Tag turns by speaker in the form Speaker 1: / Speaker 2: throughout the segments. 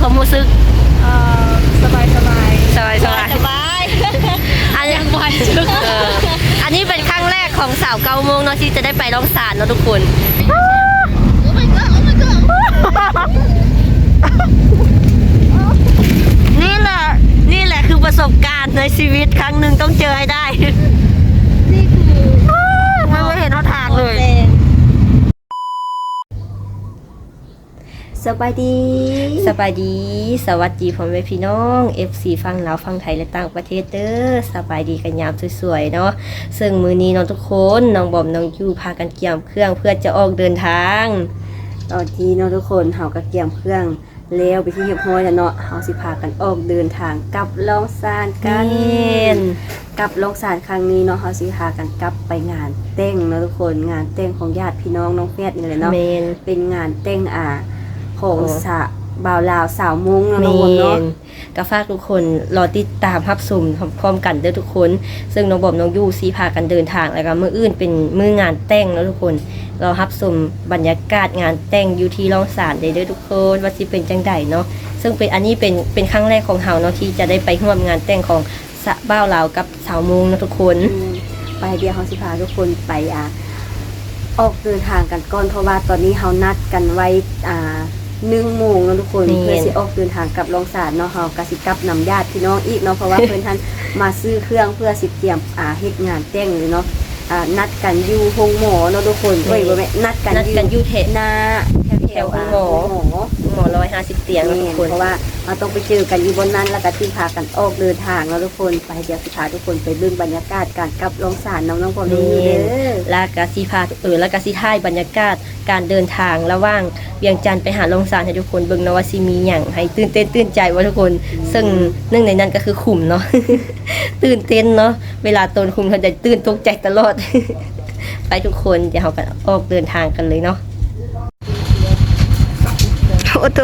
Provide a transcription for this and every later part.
Speaker 1: ความรู้สึก
Speaker 2: เอ่อสบายสบาย
Speaker 1: สบายสบาย
Speaker 3: สบาย
Speaker 1: อันนี้เอออันนี้เป็นครั้งแรกของสาวเก้าโมงเนาะที่จะได้ไปร้องสารเนาะทุกคน
Speaker 3: โอ้ my god โอ้ my god
Speaker 1: นี่แหละนี่แหละคือประสบการณ์ในชีวิตครั้งหนึ่งต้องเจอให้ได้
Speaker 3: นี่คือ
Speaker 1: ไม่เห็นเขาทางเลย
Speaker 3: สบายดี
Speaker 1: สบายดี สวัสดีพ่อแม่พี่น้อง FC ฟังลาวฟังไทยและต่างประเทศเด้อสบายดีกันยามสวยๆเนาะซึ่งมือนี้น้องทุกคนน้องบอมน้องยูพากันเกี่ยมเครื่องเพื่อจะออกเดินทาง
Speaker 2: ตอนที่เนาะทุกคนเฮาก็เกี่ยมเครื่องแล้วไปที่เรียบร้อยแล้วเนาะเฮาสิพากันออกเดินทางกลับลองซานกัน
Speaker 1: แม่น
Speaker 2: กลับลองซานครั้งนี้เนาะเฮาสิพากันกลับไปงานเต้งเนาะทุกคนงานเต้งของญาติพี่น้องน้องเฟียดนี่แหละเนาะ
Speaker 1: เมน
Speaker 2: เป็นงานเต้งอ่า ของสะบ่าวลาวสาวมุ้งเนาะ
Speaker 1: เม
Speaker 2: น้องบอมเนาะ
Speaker 1: นก็ฝากทุกคนรอติดตามรับชมพร้อมกันเด้อทุกคน ซึ่งน้องบอมน้องยูซีพากันเดินทางแล้วก็มื้ออื่นเป็นมื้องานแต่งเนาะทุกคนเรารับชมบรรยากาศงานแต่งอยู่ที่ร้องสารเด้อทุกคนว่าสิเป็นจังใดเนาะซึ่งเป็นอันนี้เป็นเป็นครั้งแรกของเฮาเนาะที่จะได้ไปร่วมงานแต่งของสะบ้าวลาวกับสาวมุงนะทุกคน
Speaker 2: ไปเดียวเฮาสิพาทุกคนไปอ่าออกเดินทางกันก่อนเพราะว่าตอนนี้เฮานัดกันไว้อ่า หนึ่งโมงเนาะทุกคน
Speaker 1: แม่น
Speaker 2: เพื่อสิออกเดินทางกลับลองสารเนาะเฮากะสิกลับนำญาติพี่น้องอีกเนาะเพราะว่าเพิ่นท่านมาซื้อเครื่องเพื่อสิเตรียมอ่าเฮ็ดงานแต่งเลยเนาะอ่านัดกันอยู่โรงหมอเนาะทุกคนเอ้ยบ่แม่นนัดกัน
Speaker 1: นัดกันอยู่เท
Speaker 2: หน้าแถว
Speaker 1: แถว
Speaker 2: ๆอ่า
Speaker 1: โรงหมอ
Speaker 2: โรงหมอ
Speaker 1: หมอร้อยห้าสิบเตียงเนาะทุกคน
Speaker 2: เพราะว่า เราต้องไปเจอกันอยู่บนนั้นแล้วก็ที่พากันออกเดินทางแล้วทุกคนไปเดี๋ยวสิพาทุกคนไปเบิ่งบรรยากาศการกลับลงสารน้องน้องพอรู้เด้อ
Speaker 1: ลากาซีพาเออลากาซีท่ายบรรยากาศการเดินทางระหว่างเวียงจันทร์ไปหาลงสารให้ทุกคนเบิ่งเนาะว่าสิมีหยังให้ตื่นเต้นตื่นใจว่าทุกคน ซึ่งหนึ่งในนั้นก็คือขุมเนาะตื่นเต้นเนาะเวลาตนคุมเขาจะตื่นตกใจตลอด ไปทุกคนเดี๋ยวเรากันออกเดินทางกันเลยเนาะ โต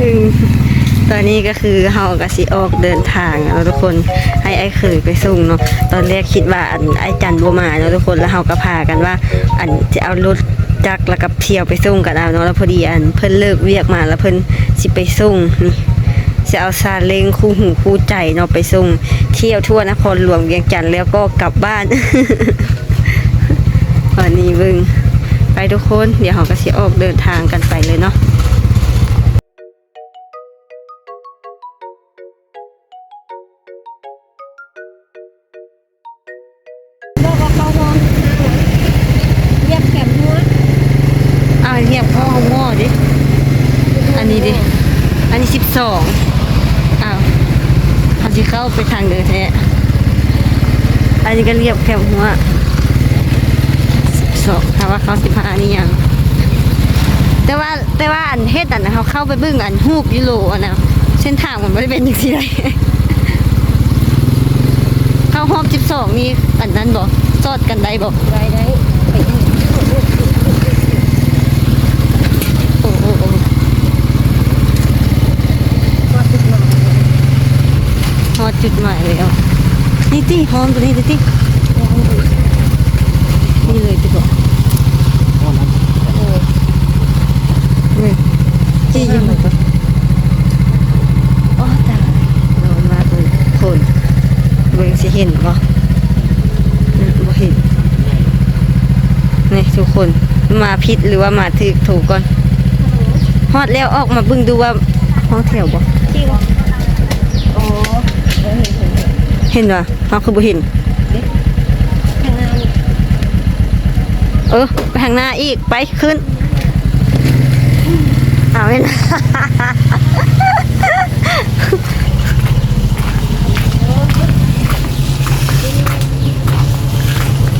Speaker 1: อืมตอนนี้ก็คือเฮาก็สิออกเดินทางแล้วทุกคนให้ไอ้เคยไปส่งเนาะตอนแรกคิดว่าอันไอ้จันบ่มาเนาะทุกคนแล้วเฮาก็พากันว่า อันจะเอารถจักรแล้วก็เที่ยวไปส่งกันเอาเนาะแล้วพอดีอันเพิ่นเลิกเวียกมาแล้วเพิ่นสิไปส่งนี่จะเอาซาเล้งคู่หูคู่ใจเนาะไปส่งเที่ยวทั่วนครหลวงเวียงจันทร์แล้วก็กลับบ้านวันนี้บิ่ง ไปทุกคน เดี๋ยวเราก็สิออกเดินทางกันไปเลยเนาะ
Speaker 3: บอกว่าเขามองเรียบแคมหัว
Speaker 1: อ้าวเงียบพ่อหม้อดิ อันนี้ดิ อันนี้สิบสองอ้าวเขาสิเข้าไปทางเดินแท้อันนี้ก็เรียบแคบหัว สิบถ้าว่าเขาสิบห้านี่ยัง แต่ว่าแต่ว่าอันเฮ็ดอันนะเขาเข้าไปบิ่งอันฮูบยูโรอันนะเส้นทางมันไม่ได้เป็นอย่างที่ใดเข้าหองสิบสองนี่อันนั้นบอกจอดกันได้บอก
Speaker 3: ได้ได้ไปอีก
Speaker 1: โอ้โหโอ้โหฮอดจุดหมายแล้วนี่ติหอมตัวนี้ดิตินี่เลยติบอกนี่จี้ยังไงก็โอ้ตายนอนมากเลยคนเบิ่งสิเห็นบ่อืมบ่เห็นนี่ทุก คนมาผิดหรือว่ามาถูกถูกก่อนฮอดแล้วออกมาเบิ่งดูว่าห้องแถวบ่
Speaker 3: ที่ว่าโอ้
Speaker 1: เห็นบ่เฮาคือบ่เห็น
Speaker 3: ข้างหน้านี่
Speaker 1: เออไปทางหน้าอีกไปขึ้นเอาเห็น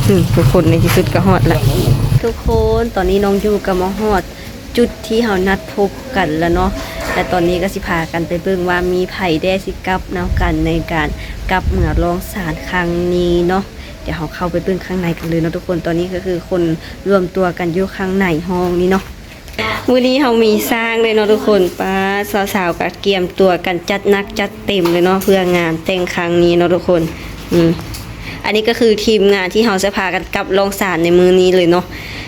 Speaker 1: อืมทุกคนในที่สุดก็ฮอดแล้ว ทุกคน ตอนนี้น้องอยู่กับมาฮอด จุดที่เฮานัดพบกันแล้วเนาะแต่ตอนนี้ก็สิพากันไปเบิ่งว่ามีไผได้สิกลับนวกันในการกลับเหมือรองสารครั้งนี้เนาะเดี๋ยวเราเข้าไปเบิ่งข้างในกันเลยเนาะทุกคนตอนนี้ก็คือคนรวมตัวกันอยู่ข้างในห้องนี้เนาะมื้อนี้เรามีสร้างเลยเนาะทุกคนป้าสาวๆก็เตรียมตัวกันจัดนักจัดเต็มเลยเนาะเพื่องานแต่งครั้งนี้เนาะทุกคน อืม อันนี้ก็คือทีมงานที่เราจะพากันกลับลองสารในมือนี้เลยเนาะ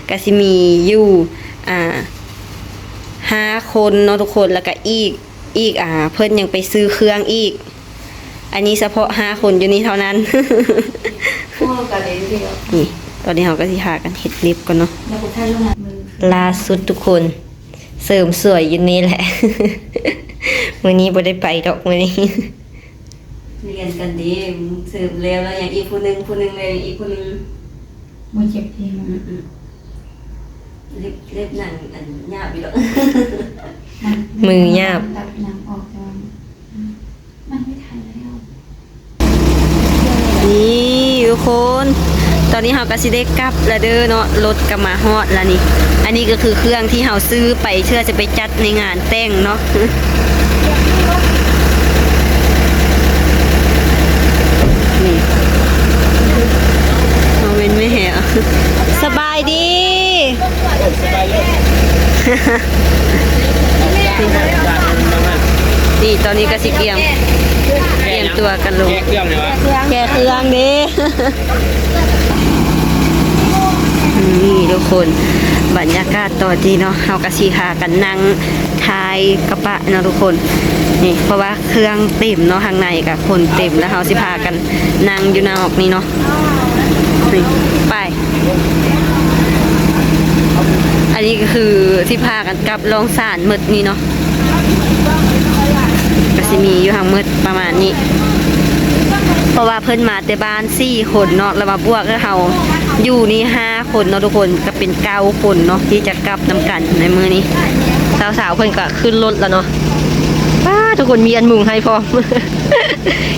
Speaker 1: ก็สิมีอยู่อ่าห้าคนเนาะทุกคนแล้วก็อีกอีกอ่า เพิ่นยังไปซื้อเครื่องอีก อันนี้เฉพาะห้าคนอยู่นี่เท่านั้น
Speaker 3: พวกกันเลยเดียว
Speaker 1: นี่ตอนนี้เราก็สิหากันเฮ็ดลิฟต์ก่อนเนาะ
Speaker 3: แล้วผมท่านลงมามือ
Speaker 1: ล่าสุดทุกคนเสริมสวยอยู่นี่แหละ มื้อนี้บ่ได้ไปดอกมื้อนี้ เรียนกันดีสริมแล้วแล้วอย่างอีกผู้หนึงผู้หนึงเลยอีกผู้หนึง
Speaker 3: มันเจ็บทีม
Speaker 1: เล็บเล็บหนังอันหยาบอยู่ดอก
Speaker 3: น
Speaker 1: มือหยาบ
Speaker 3: ตัดหนังออกแต่ว่ามันไม่ทันแล้ว
Speaker 1: นี่ทุกคน ตอนนี้เราก็สิได้กลับแล้วเด้อเนาะรถก็มาฮอดแล้วนี่ อันนี้ก็คือเครื่องที่เราซื้อไปเชื่อจะไปจัดในงานแต่งเนาะ นี่เอาเป็นไม่แหะสบายดี นี่ตอนนี้ก็สิเกียมเตรียมตัวกันลง
Speaker 4: แยกเครื่องเลยวะ
Speaker 1: แกเครื่องเด้นี่ทุกคนบรรยากาศตอนที่เนาะเฮากะสิหากันนั่งท้ายกระบะเนาะทุกคนนี่เพราะว่าเครื่องเต็มเนาะข้างในกับคนเต็มแล้วเฮาสิพากันนั่งอยู่หน้าออกนี่เนาะนี่ไปอั นี้ก็คือที่พากันกลับลองสารหมดนี่เนาะก็สิมีอยู่ทางหมดประมาณนี้ เพราะว่าเพิ่นมาแต่บ้านสี่คนเนาะแล้วมาบวกกับเฮาอยู่นี่ห้าคนเนาะทุกคนก็เป็นเก้าคนเนาะที่จะกลับนำกันในมือนี้
Speaker 5: สาวๆเพิ่นก็ขึ้นรถแล้วเนาะป้าทุกคนมีอันมุงให้พร้อม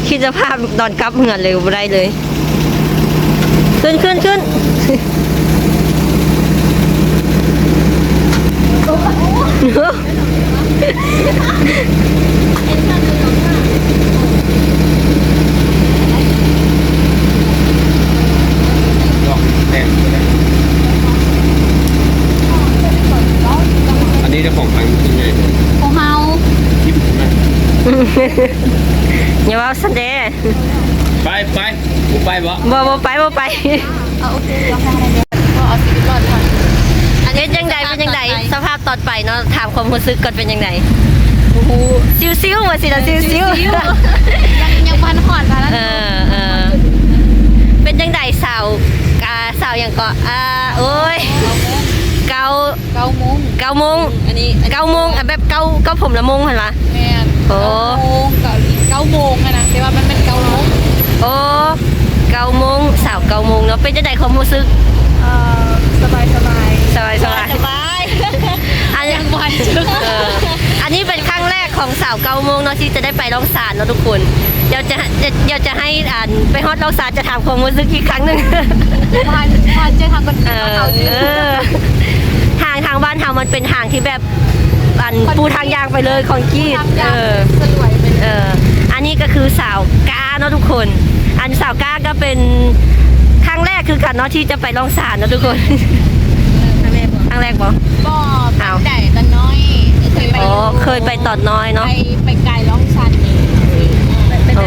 Speaker 5: คิดสภาพตอนกลับเหมือนเลยบ่ได้เลย ขึ้นขึ้นขึ้น
Speaker 4: ลองแทนอันนี้เจะของฟังยังไง
Speaker 3: ของเฮา
Speaker 4: คลิปนะ
Speaker 5: อย่าว่าสันเด
Speaker 4: ไปไปกูไปบ่
Speaker 5: บ่บ่ไปบ่ไป
Speaker 3: เอาโอเคเราให้อะไรก็เอาชีวิตรอดก่อน
Speaker 5: อันนี้ยังไงเป็นยังไงสภาพตอนไปเนาะถามความรู้สึกก่อนเป็นยังไงโอ้โหซิวๆว่าสิละซิว
Speaker 3: ยังยังพันหอดมาแล้ว
Speaker 5: ๆเออเออเป็นยังไงสาวอ่าสาวอย่างก็อ่าโอ้ยเกา
Speaker 3: เก้าโมง
Speaker 5: เก้าโมง
Speaker 3: อันนี้
Speaker 5: เก้าโมงอะแบบเก้าเก้าผมละโมงเห็นปะ
Speaker 3: แม่น
Speaker 5: โอ้
Speaker 3: เก้าโมงเก้าเก้าโมงอะนะแต่ว่ามันเป็นเก้าโมง
Speaker 5: โอ้เก้าโมงสาวเก้าโมงเนาะเป็นจังไดความรู้สึก
Speaker 3: เอ่อ สบายสบาย
Speaker 5: สบายสบาย
Speaker 3: สบาย
Speaker 5: อันนี้
Speaker 3: ยังวันจึก
Speaker 5: เอออันนี้เป็นครั้งแรกของสาวเก้าโมงเนาะที่จะได้ไปร้องศาลเนาะทุกคนเดี๋ยวจะเดี๋ยวจะให้อ่านไปฮอดร้องศาลจะถามความรู้สึกอีกครั้งหนึ่ง
Speaker 3: ผ่านผ่านเจอทางคน
Speaker 5: เอ
Speaker 3: อื่น
Speaker 5: อ
Speaker 3: เขา
Speaker 5: เออทางทางบ้านเรามันเป็นทางที่แบบอันปูทางยางไปเลยของกีด
Speaker 3: ทาง
Speaker 5: เอยา
Speaker 3: ว
Speaker 5: อ
Speaker 3: สลวยเป็น
Speaker 5: เอออันนี้ก็คือสาวก้าเนาะทุกคน อันสาวก้าก็เป็น ครั้งแรกคือกันเนาะที่จะไปร้องศาลเนาะทุกคนครั้งแรกบอกครั้งแรกบอก
Speaker 3: บ่ไปไหนตอนน้อยเคยไป
Speaker 5: อ๋อเคยไปตอนน้อยเนาะ
Speaker 3: ไปไปไกลร้องชันนี่
Speaker 5: โอ้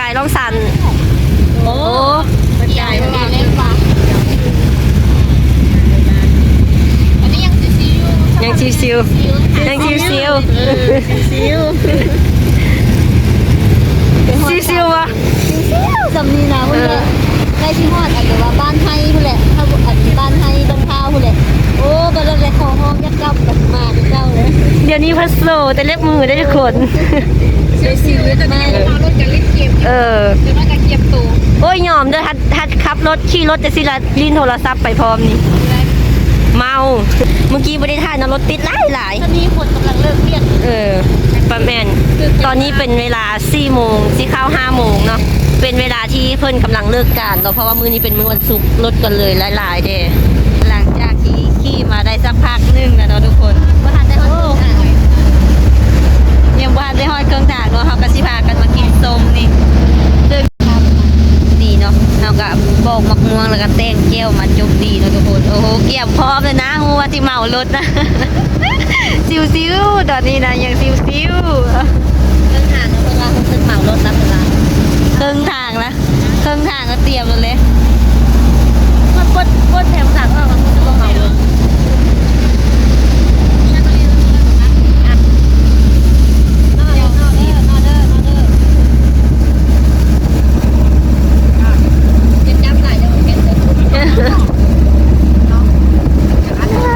Speaker 5: กายร้องสันโอ้
Speaker 3: ไปไกลไปเล่นฟ้าอันนี้ยังซิว
Speaker 5: ยังชิวซิวๆยังชิวซิวซิวซิวซิววะ
Speaker 3: สำนีนะพุ่น แหละได้ชิฮอดอันเดียวว่าบ้านไทยพุ่นแหละถ้าอันบ้านไทยตรงข้าวพุ่นแหละโอ้บ้านเราเลยขอห้องยักษ์กับแบบมาเจ้าเลย
Speaker 5: เดี๋ยวนี้พัสโซแต่เล็บมือได้ทุกคน
Speaker 3: ซิวๆตอนนี้เรารถจะเล่นเกม
Speaker 5: เออ
Speaker 3: หรือว่าจะเก็บตัว
Speaker 5: โอ้ยยอมเด้อฮัดฮัดขับรถขี่รถแต่สิละลินโทรศัพท์ไปพร้อมนี่เมาเมื่อกี้ไม่ได้ถ่ายนะรถติดหลายหลาย
Speaker 3: ตอนนี้ฝนกำลังเลิกเรียก
Speaker 5: เออประแมนตอนนี้เป็นเวลา4โมงสิเข้า5โมงเนาะ เป็นเวลาที่เพิ่นกำลังเลิกการเนาะเพราะว่ามื้อนี้เป็นมื้อวันศุกร์รถกันเลยหลายๆเด้
Speaker 1: หลังจากที่ขี่มาได้สักพักหนึงแล้วเนาะทุกคน
Speaker 3: ว่าทันได้ห้องอ่างเลย
Speaker 1: ยังบ่ทันได้ฮอดเครื่องด่างเนาะเฮาก็สิพากันมากินส้มนี่ซึ่งนี่เนาะเฮาก็บอกมักม่วงแล้วก็แต่งแก้วมาจุกดีเนาะทุกคนโอ้โหเกียบพร้อมเลยนะฮู้ว่าสิเมารถนะซิวๆตอนนี้นะยังซิวๆ
Speaker 5: เเครื่องทางนะเค
Speaker 1: รื่องทางก็เตรียมแล้เลย
Speaker 5: มันกดกดแถมสั่งเรา
Speaker 1: เราจะลงเอาเลย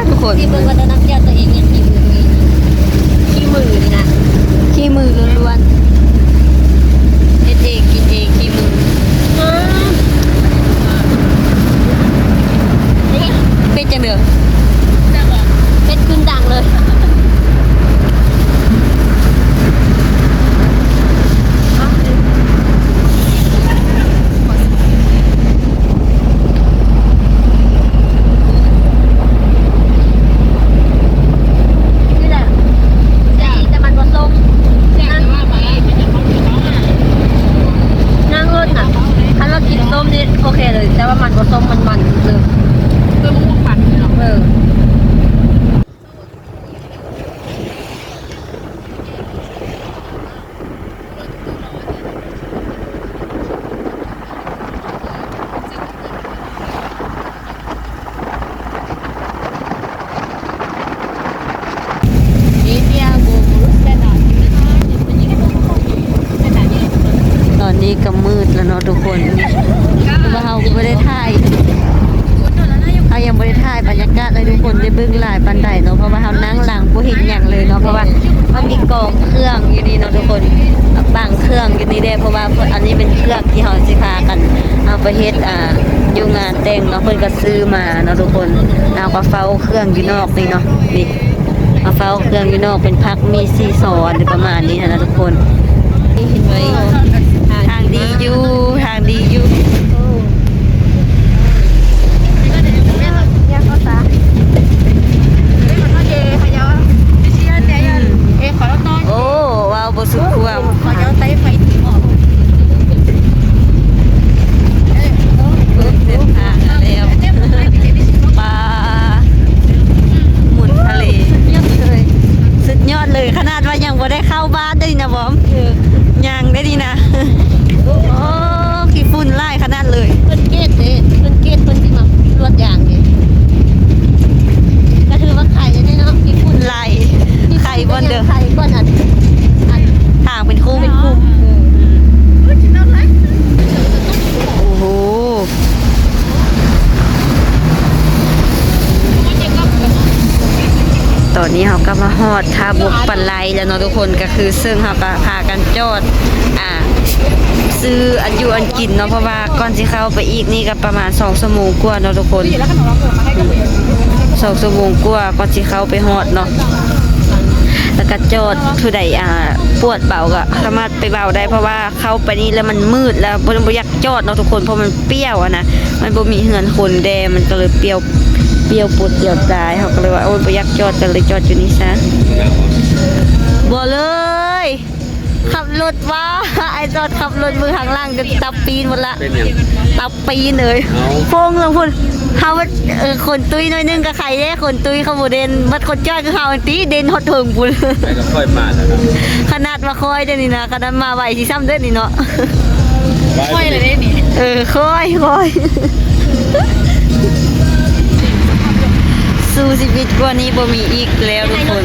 Speaker 1: ทุกคน คนนี่เราะว่าเราไม่ได้ถ่ายเรายังไม่ได้ถ่ายบรรยากาศให้ทุกคนได้เบิ่งหลายปันใดเนาะเพราะว่าเรานั่งหลังบ่เห็นอย่างเลยเนาะเพราะว่ามันมีกองเครื่องอยู่นี่เนาะทุกคนบางเครื่องอยู่นี่ได้เพราะว่าอันนี้เป็นเครื่องที่เราสิพากันเอาไปเฮ็ดอ่าอยู่งานแต่งเนาะเพิ่นก็ซื้อมาเนาะทุกคนเอาก็เฝ้าเครื่องอยู่นอกนี่เนาะนี่เอาเฝ้าเครื่องอยู่นอกเป็นพักมีซีซอนประมาณนี้นะทุกคนนี่เห็นไหมางดีอยู่ทางดีอยู่โอ้ว้าวบสุดความเส้นทางแล้วปลาหมุนทะเลสุดยอดเลยขนาดว่ายังบ่ได้เข้าบ้านได้นะบอมยังได้ดีนะ โอ้ขี้ฝุ่นไล่ขนาดเลย
Speaker 3: เพิ่นเกตเด้เพิ่นเกตเพิ่นสิมาลวดยางเด้ก็ถือว่าไข่ได้เนาะมีคุณ
Speaker 1: ไล่ไข่บนเด้อ
Speaker 3: ไข่ก่อนอันอัน
Speaker 1: ทางเป็นคู่เป็นคู่โอ้โหตอนนี้เขาก็มาฮอดท่าบกปันไลแล้วเนาะทุกคนก็คือซึ่งเขาก็พากันจอดอ่า ซื้ออันอยู่อันกินเนาะเพราะว่าก่อนที่เข้าไปอีกนี่ก็ประมาณ2ชั่วโมงกว่าเนาะทุกคนสองชั่วโมงกว่าก่อนที่เข้าไปฮอดเนาะแล้วก็จอดผู้ใดอ่าปวดเบาก็สามารถไปเบาได้เพราะว่าเข้าไปนี่แล้วมันมืดแล้วบ่บ่อยากจอดเนาะทุกคนเพราะมันเปรี้ยวอะนะมันบ่มีเหือนคนแดมันก็เลยเปรี้ยวเปรี้ยวปวดเปรี้ยวตายเขาก็เลยว่าโอ้ยบ่อยากจอดก็เลยจอดอยู่นี่ซะบ่เลย ขับรถว่าไอ้จอดขับรถมือข้างล่างจนตับปีนหมดละ
Speaker 4: เป็นยัง
Speaker 1: ตับปีนเลย
Speaker 4: เอา
Speaker 1: โพงลงพุ่นเฮาว่าเออคนตุ้ยหน้อยนึงกับใครเด้คนตุ้ยเขาบ่เด่นบัดคนจ้อยคือเฮาอันตีเด่นฮอดเถิงพุ่น
Speaker 4: ไปก็ค่อยมาแล้วนะ
Speaker 1: ขนาดมาคอยเด้อนี่นะขนาดมาไหวสิซ้ำเด้อนี่เนาะ
Speaker 4: ค่อยเลยนี่
Speaker 1: เออคอยคอยสู้ชีวิตกว่านี้บ่มีอีกแล้วทุกคน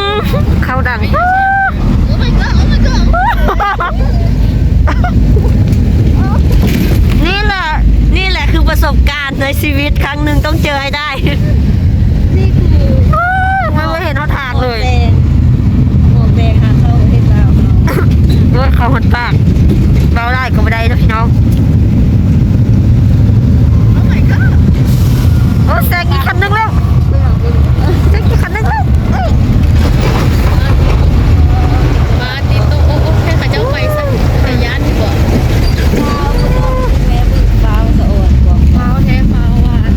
Speaker 1: ข้าดังนี่แหละ นี่แหละคือประสบการณ์ในชีวิตครั้งหนึ่งต้องเจอให้ได้
Speaker 3: นี่คือ
Speaker 1: มันไม่เห็นเขาทางเลย
Speaker 3: หมวกแดงค่ะเข้าประเทศลาว
Speaker 1: รถเขาหดปากเบาได้ก็ไม่ได้นะพี่น้องโอ้แซงอีกคันนึงแล้วแซงอีกคันนึงแล้วเอ้ย
Speaker 3: มาติดตัวโอ้โอ้แค่ขาเจ้าไปสักระยะดีกว่าแม่บึ้งฟ้าสะอดกว่าฟ้าแท้ฟ้าหวาน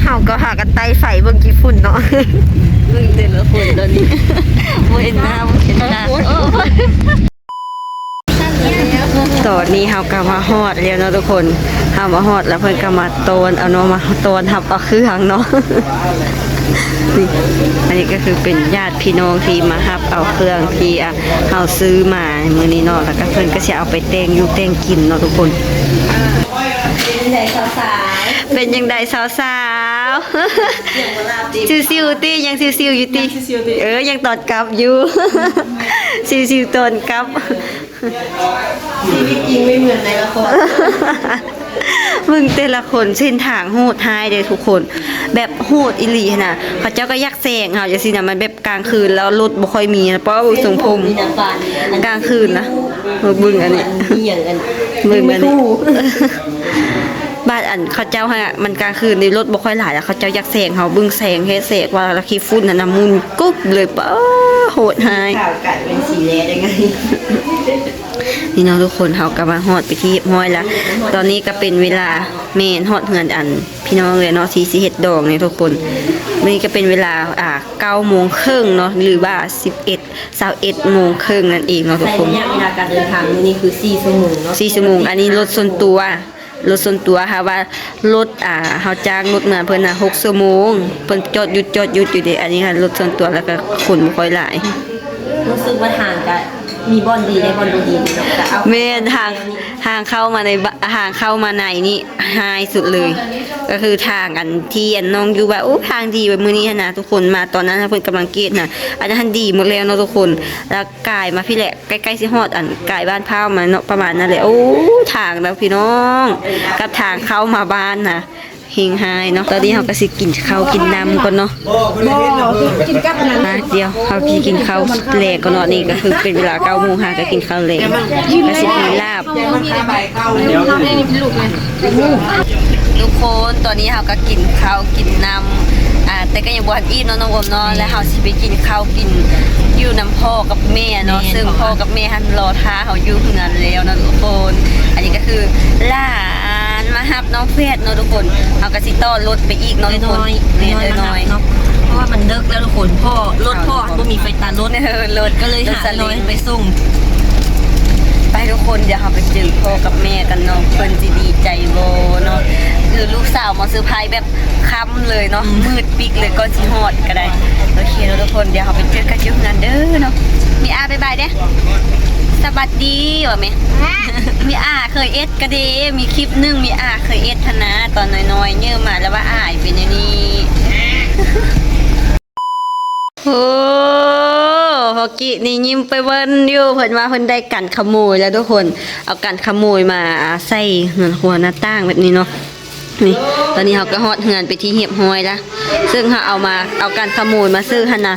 Speaker 1: เฮาก็ หากันไต่ไฟเบิ่งกี่ฝุ่นเนาะเบิ่งแต่ละฝุ่นตอนนี้บ่เห็นหน้าบ่เห็นหน้าตอนนี้เฮาก็มาฮอดแล้วเนาะทุกคนเฮามาฮอดแล้วเพิ่นก็มาโตนเอาเนาะมาโตนทับเอาเครื่องเนาะนี่อันนี้ก็คือเป็นญาติพี่น้องที่มารับเอาเครื่องที่อะเฮาซื้อมามื้อนี้เนาะแล้วก็เพิ่นก็สิเอาไปแต่งอยู่แต่งกินเนาะทุกคน เป็นยังไงสาวๆ ซิวๆตี้ยังซิวๆอยู่ตี้เออยังตอดกลับอยู่ซิวๆตอนกลับ
Speaker 3: ชีวิตจริงไม่เหมือนในละคร
Speaker 1: มึงแต่ละคนเส้นทางโหดท้ายเลยทุกคน แบบโหดอีหลีนะเขาเจ้าก็ยักแซงเขาจะสินะมันแบบกลางคืนแล้วรถบ่ค่อยมีนะเพราะว่าทรงผม
Speaker 3: มีน้ำปลาอัน
Speaker 1: กลางคืนนะเออบึงอันนี้
Speaker 3: นี้อย่างกัน
Speaker 1: มึงอันนี้ บ้านอันเขาเจ้าฮะมันกลางคืนในรถบ่ค่อยหลายแล้วเขาเจ้ายักแซงเขาบึ้งแซงเฮ็ดแสกว่าละขี้ฝุ่นน่ะนะมุนกุ๊บเลยป้าโหดหาย
Speaker 3: ข่าวไก่เป็นสีแดงได้ไง
Speaker 1: นี่เนาะทุกคนเฮากำลังฮอดไปที่ห้อยละตอนนี้ก็เป็นเวลาเมนฮอดเฮือนอัน พี่น้องเลยเนาะที่สิเฮ็ดดอกนี่ทุกคนเววันนี้ก็เป็นเวลาอ่า9โมงครึ่งเนาะหรือว่า11 21โมงครึ่งนั่นเองเนาะทุก
Speaker 5: ใช้
Speaker 1: คน
Speaker 5: ระยะเวลาการเดินทางมื้อนี้คือ4ชั่วโมงเนาะ
Speaker 1: 4ชั่วโมงอันนี้รถส่วนตัว รถส่วนตัวค่ะว่ารถอ่าเฮาจ้างรถมาเพิ่นน่ะ6ชั่วโมงเพิ่นจอดหยุดจอดหยุดอยู่เด้อันนี้ค่ะรถส่วนตัวแล้วก็คนบ่ค่อยหลาย
Speaker 5: รู้สึกว่าทางกัน มีบ่อนดีได้บ่อนบ่ดีเนาะแต่เอา
Speaker 1: แม่นทางทางเข้ามาในบทางเข้ามาในนี่หายสุดเลย ก็คือทางอันที่อันน้องอยู่ว่าโอ้ทางดีแบบมือนี้นะทุกคนมาตอนนั้นนะเพิ่นกำลังเกตนะอันนั้นดีหมดแล้วเนาะทุกคน แล้วกายมาพี่แหละใกล้ๆสิฮอดอันกายบ้านพร้ามาเนาะประมาณนั้นแหละโอ้ทางแล้วพี่น้อง กับทางเข้ามาบ้านนะ เฮงไฮเนาะตอนนี้เราก็สิกินข้าวกินน้ำก่อนเนาะ
Speaker 3: กินกับนั้น
Speaker 1: มาเดี๋ยวเขาพี่กินข้าวแลกก่อนเนาะนี่ก็คือเป็นเวลาเก้าโมงหาก็กินข้าวแลกก็สิมีลาบทุกคนตอนนี้เราก็กินข้าวกินน้ำอ่าแต่ก็ยังบ่ทันอิ่มเนาะน้องอมเนาะแล้วเราสิไปกินข้าวกินอยู่น้ำพ่อกับแม่เนาะซึ่งพ่อกับแม่หันรอท้าเขาอยู่เฮือนแล้วเนาะทุกคน อันนี้ก็คือหลา นมารับน้องเฟสเนาะทุกคนเอาก็สิต้อนรถไปอีกเนาะทุกคน
Speaker 5: น้อย
Speaker 1: แม่
Speaker 5: น้อย
Speaker 1: น้อย
Speaker 5: เนาะเพราะว่ามันเลิกแล้วทุกคนพ่อรถพ่อบ่มีไฟตารถ
Speaker 1: เออรถ
Speaker 5: ก็เลยหา
Speaker 1: ส
Speaker 5: น้อย
Speaker 1: ลิง
Speaker 5: ไปส่ง
Speaker 1: ไปทุกคนเดี๋ยวเราไปเจอพ่อกับแม่กันเนาะเพิ่นสิดีใจโบเนาะคือลูกสาวมาเซอร์ไพรส์แบบค่ำเลยเนาะมืดปิกเลยก็สิฮอดก็ได้โอเคแล้วทุกคนเดี๋ยวเราไปเจอกันอยู่นั้นเด้อเนาะมีอาบ๊ายบายเด้อ สวัสดีว่าแม่มีอาเคยเอ็ดกระเดมีคลิปหนึงมีอาเคยเอ็ดธนะตอนน้อยๆเยื่อมาแล้วว่าอายเป็นอย่างนี้โอ้พอกี้นี่ยิ้มไปเบิ้นอยู่เพิ่นว่าเพิ่นได้กันขโมยแล้วทุกคน เอากันขโมยมาใส่เงินหัวหน้าต่างแบบนี้เนาะ นี่ตอนนี้เขาก็ฮอดเฮือนไปที่เหียบห้อยแล้วซึ่งเขาเอามาเอาการขโมยมาซื้อหั่นนะ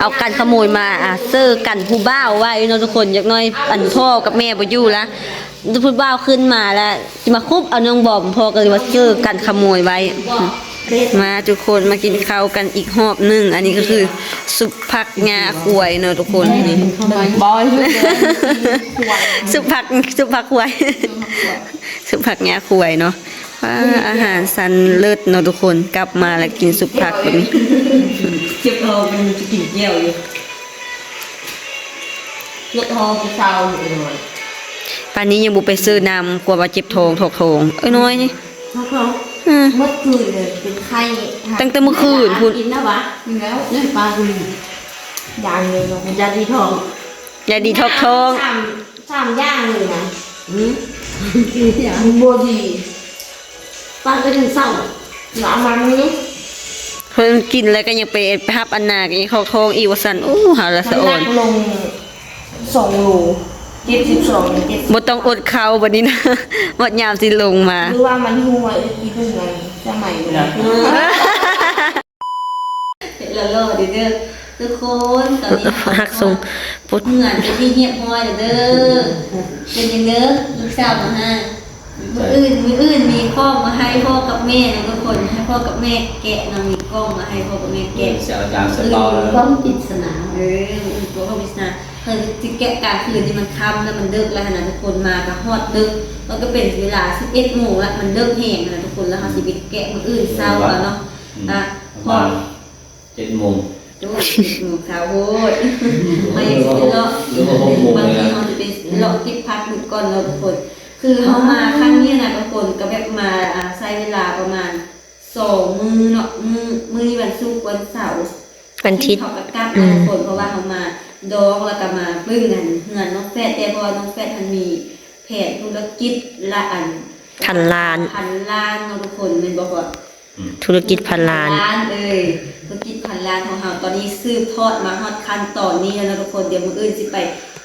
Speaker 1: เอาการขโมยมาอะซื้อกันผู้บ่าวไว้เนาะทุกคนอยากน้อยอันพ่อกับแม่บ่อยู่ละผู้บ่าวขึ้นมาแล้วสิมาคุบเอาน้องบอมพ่อก็เลยว่าซื้อกันขโมยไว้มาทุกคนมากินข้าวกันอีกหอบหนึ่งอันนี้ก็คือสุปผักงาขวยเนอะทุกคนนี่บอยสุปผักสุปผักขวยสุปผักงาขวยเนาะ ว่าอาหารสันเลิศเนอะทุกคนกลับมาแล้วกินสุปผักแบบนี้
Speaker 5: เจ็บคอเป็นจะกินเกี่ยวอยู่รถฮอคือเซาอยู่หน่อย
Speaker 1: ป่านนี้ยังบุไปซื้อน้ำกลัวว่าเจ็บท้องถกท้องเอ้ยน้อยนี่
Speaker 3: เขาเขา
Speaker 1: อืม
Speaker 3: เมื่อคืนเลยเป็นไข้
Speaker 1: ตั้งแต่เมื่อคืนคุณ
Speaker 3: กินนะวะกินแล้วเนี่ยปลาคุยอย่างเลยเนาะมันจะดีทอง
Speaker 1: อย่าดีทอกท้อง
Speaker 3: สามสามย่างเลยนะอืมอย่างโบดี ปลาก็ถึงเศร้าหลามันนี้
Speaker 1: เพิ่นกินแล้วก็ยังไปไปหับอันนาก็ยังเข้าท้องอีกว่าซั่นโอ้หาละสะ
Speaker 3: น้ำ
Speaker 1: อ่
Speaker 3: ห
Speaker 1: อ
Speaker 3: นั
Speaker 1: น
Speaker 3: กลงสองโลเจ็ดสิบสองเจ็ด
Speaker 1: บ่ต้องอดข้าวบัดนี้นะหมดยามสิลงมา
Speaker 3: หรือว่ามันหัวอีกทีหนึ่งสมัยนั้น
Speaker 2: แล้วก็เด้อทุกคนตอนนี้
Speaker 1: หักทรงปุด
Speaker 2: เหมือนจะที่เงียบห้อยเด้อเป็นยังเด้อลูกสาวมาให้ มืออื่นมืออื่นมีกล้องมาให้พ่อกับแม่นะทุกคนให้พ่อกับแม่แกะนะมีกล้องมาให้พ่อกับแม่แกะ
Speaker 4: เสียอาจารย์ส
Speaker 2: อื่น
Speaker 4: ตอ
Speaker 2: กล้องปริศนาเอออื่นตัวกล้องปริศนาเพิ่นสิแกะกลางคืนที่มันค่ำแล้วมันดึกแล้วนะทุกคนมาก็ฮอดดึกแล้วก็เป็นเวลา11โมงแล้วมันดึกแห้งนะทุกคนแล้วเฮาสิไปแกะมื้ออื่นเช้าแล้วเนาะอะ
Speaker 4: ประ
Speaker 2: พอ
Speaker 4: มาณเจ็ดโมง
Speaker 2: ดูหนูขาวโวดไม่สิเลาะ
Speaker 4: หรือว่าหกโมง
Speaker 2: บาง
Speaker 4: เลย
Speaker 2: ที
Speaker 4: นะ
Speaker 2: เราจะเป็นเลาะกิบพักหยุดก่อนเราทุกคน คือเขามาครั้งนี้นะทุกคนก็แบบมาอ่าใช้เวลาประมาณสองมือเนาะมือมือนี้วันศุกร์วันเสาร์
Speaker 1: วันอาทิตย์
Speaker 2: เขาก็กลับมาทุกคนเพราะว่าเขามาดองแล้วก็มาปึ้งกันเงินน้องแฟดแต่เพราะว่าน้องแฟดมันมีแผนธุรกิจละอัน
Speaker 1: พันล้าน
Speaker 2: พันล้านเนาะทุกคนเป็นบอกว่า
Speaker 1: ธุรกิจพันล้าน
Speaker 2: ล้านเลยธุรกิจพันล้านของเราตอนนี้สืบทอดมาฮอดขั้นตอนนี้แล้วนะทุกคนเดี๋ยวมื้ออื่นสิไป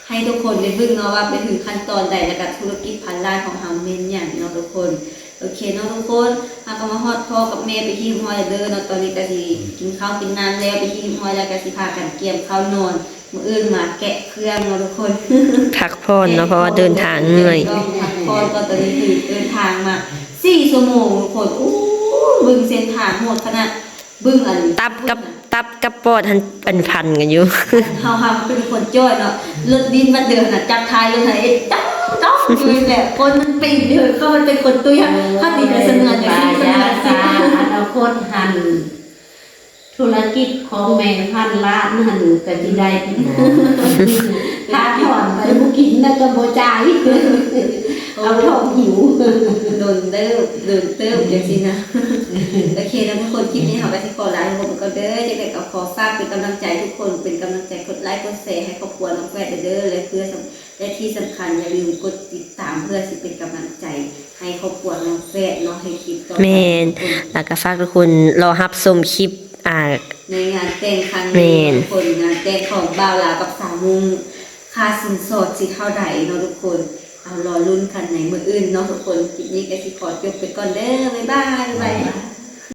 Speaker 2: ให้ทุกคนได้เบิ่งเนาะว่าไปถึงขั้นตอนใดแล้วกับธุรกิจพันล้านของเราเม่นอย่างเนาะทุกคนโอเคเนาะทุกคนเราก็มาฮอดพ่อกับแม่ไปที่ห้อยเด้อเนาะตอนนี้ก็สิกินข้าวกินน้ำแล้วไปที่ห้อยแล้วก็สิพากันเกี่ยมข้าวนอนมื้ออื่นมาแกะเครื่องเนาะทุกคน
Speaker 1: พักผ่อนเนาะเพราะว่าเดินทางเหนื่อย
Speaker 2: ต้องพักผ่อนก็ตอนนี้คือเดินทางมาสี่ชั่วโมงทุกคนอู้บึงเส้นทางโหดขนาดบึงอัน
Speaker 1: ตับกับ ตับกับปอดหันเป็นพันกันอยู่
Speaker 2: เฮาเฮาเป็นคนจ้อยเนาะรถดินมาเดินน่ะจับท้ายรถไถเอ๊ะจ๊อกจ๊อกอยู่แบบคนมันปีนเดินเข้ามันเป็นคนตุ้ยอะถ้าตีแต่เสมือนอย่างนี้เสมือนสิ
Speaker 3: อนาคตหัน
Speaker 6: ธุรกิจของแม่พันล้านนั่นก็สิได้ พี่น้องถ้าถอนไปบ่กินน่ะก็บ่จ่ายเอาทองหิว
Speaker 1: โดนเติบโดนเติบจังซี่นะโอเคนะทุกคนคลิปนี้เขาไปที่ขอไลค์ผมก็เด้อจะได้กับขอฝากเป็นกำลังใจทุกคนเป็นกำลังใจกดไลค์กดแชร์ให้ครอบครัวน้องแฟดเด้อและเพื่อสำและที่สำคัญอย่าลืมกดติดตามเพื่อสิเป็นกำลังใจให้ครอบครัวน้องแฟดเนาะให้คลิปต่อไป
Speaker 5: แม่นแล้วก็ฝากทุกคนรอรับชมคลิปอ่า
Speaker 1: ในงานแต่งครั้ง
Speaker 5: แม่
Speaker 1: นี้
Speaker 5: น
Speaker 1: ทุกคนงานแต่งของบ่าวลาวกับสาวมุง ค่าสินสอดสิเท่าใดเนาะทุกคน เอารอลุ้นกันในมืออื่นเนาะทุกคนคลิปนี้ก็สิขอจบไปก่อนเด้อบ๊ายบายบ๊ายบาย